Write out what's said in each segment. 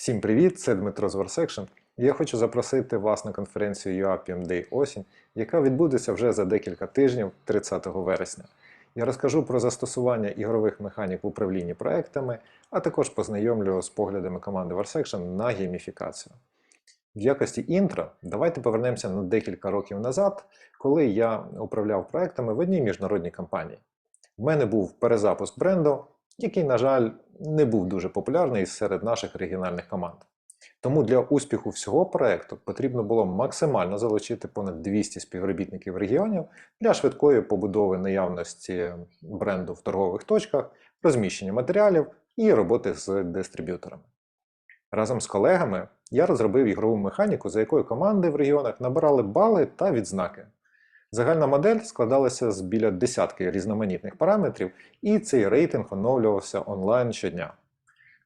Всім привіт! Це Дмитро з Warsection. Я хочу запросити вас на конференцію UAPM Day осінь, яка відбудеться вже за декілька тижнів, 30 вересня. Я розкажу про застосування ігрових механік в управлінні проектами, а також познайомлю з поглядами команди Warsection на гейміфікацію. В якості інтро давайте повернемося на декілька років назад, коли я управляв проектами в одній міжнародній компанії. В мене був перезапуск бренду, який, на жаль, не був дуже популярний серед наших регіональних команд. Тому для успіху всього проекту потрібно було максимально залучити понад 200 співробітників регіонів для швидкої побудови наявності бренду в торгових точках, розміщення матеріалів і роботи з дистриб'юторами. Разом з колегами я розробив ігрову механіку, за якою команди в регіонах набирали бали та відзнаки. Загальна модель складалася з біля десятки різноманітних параметрів, і цей рейтинг оновлювався онлайн щодня.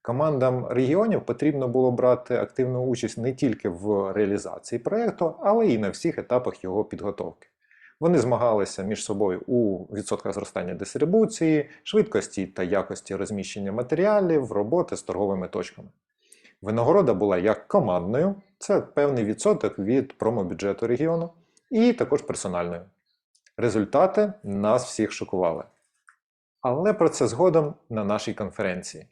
Командам регіонів потрібно було брати активну участь не тільки в реалізації проєкту, але й на всіх етапах його підготовки. Вони змагалися між собою у відсотках зростання дистрибуції, швидкості та якості розміщення матеріалів, роботи з торговими точками. Винагорода була як командною, це певний відсоток від промобюджету регіону, і також персональною. Результати нас всіх шокували. Але про це згодом на нашій конференції.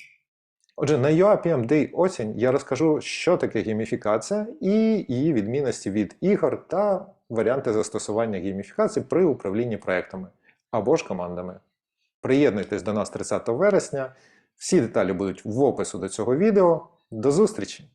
Отже, на UAPM Day осінь я розкажу, що таке гейміфікація і її відмінності від ігор та варіанти застосування гейміфікації при управлінні проектами або ж командами. Приєднуйтесь до нас 30 вересня. Всі деталі будуть в опису до цього відео. До зустрічі!